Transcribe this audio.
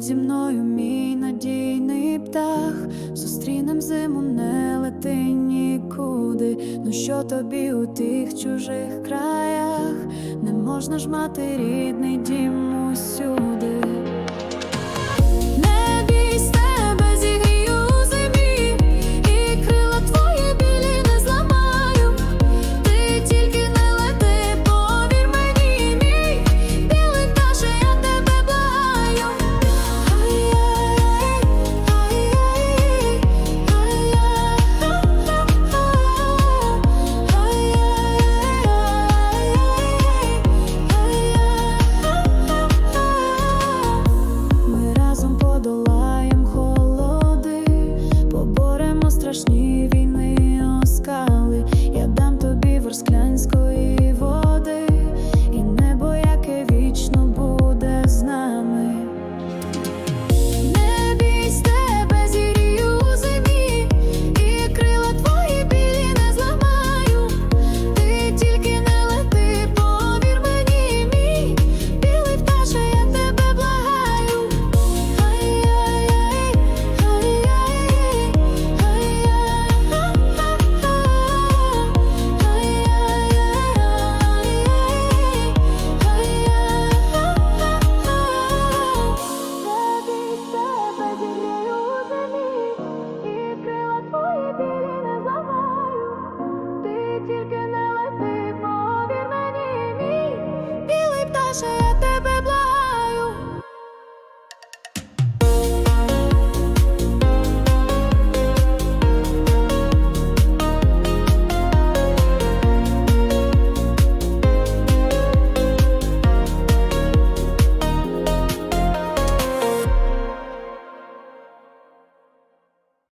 Будь зі мною мій надійний птах, зустрінем зиму, не лети нікуди. Ну що тобі у тих чужих краях не можна ж мати рідний дім усю. deseo.